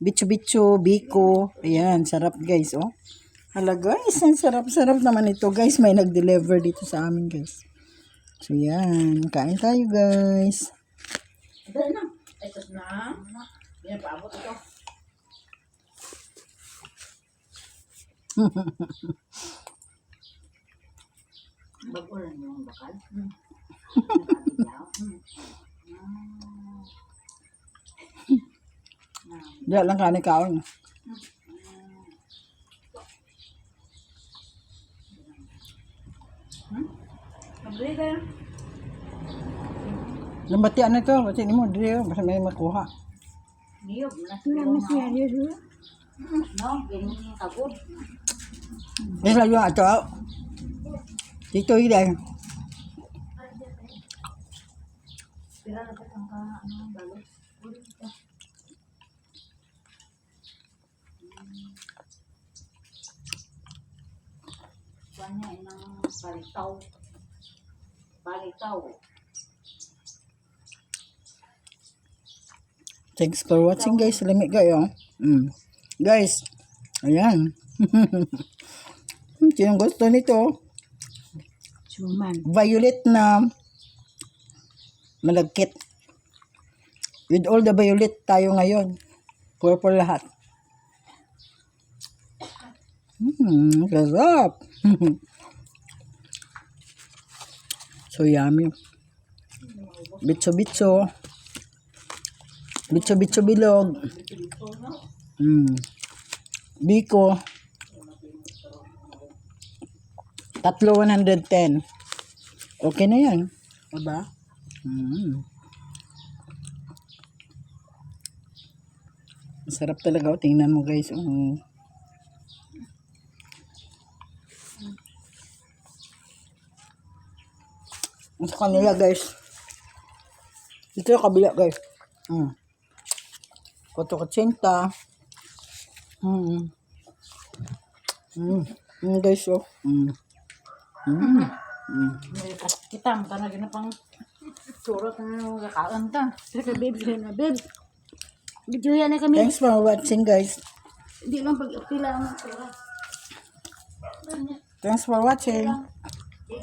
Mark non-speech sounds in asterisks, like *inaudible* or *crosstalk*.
Bicho-bicho, biko. Ayan, sarap guys, oh. Hala guys, ang sarap-sarap naman ito guys. May nag-deliver dito sa amin guys. So yan, kain tayo guys. Dali na. Ito na. Yan, paabot ito. *laughs* Bago lang yung bakal. *laughs* เดือดร่างกายในเก่าลำบากเตี้ยนี่ตัวบากเตี้ยนี่มันเดียวทำไมมันโกหกนี่มันเสียเยอะหรือน้องเป็นตะกุดนี่เราอยู่อาจารย์จีตัวอีแดง Gracias. Kanya, inang palitaw. Palitaw. Thanks for watching guys. Lamig kayo. Mm. Guys, ayan. *laughs* Sinong gusto nito? Suman. Violet na malagkit. With all the violet tayo ngayon. Purple lahat. Hmm, sarap. *laughs* so yummy. Bitso-bitso. Bitso-bitso bilog. Hmm. Biko. Tatlo 110. Okay na yan. Diba? Mm. Masarap talaga. oh. Tingnan mo guys. Oh. Sa kanila guys. Ito yung kabila guys. Mm. 480. Mm. Mm. Mm guys oh. Mm. Mm. Mm. Kita, mata na gina pang surot na yung kakaan ta. Sige, babe, sige na, babe. Video yan na kami. Thanks for watching guys. Hindi lang pag pila ang. Thanks for watching.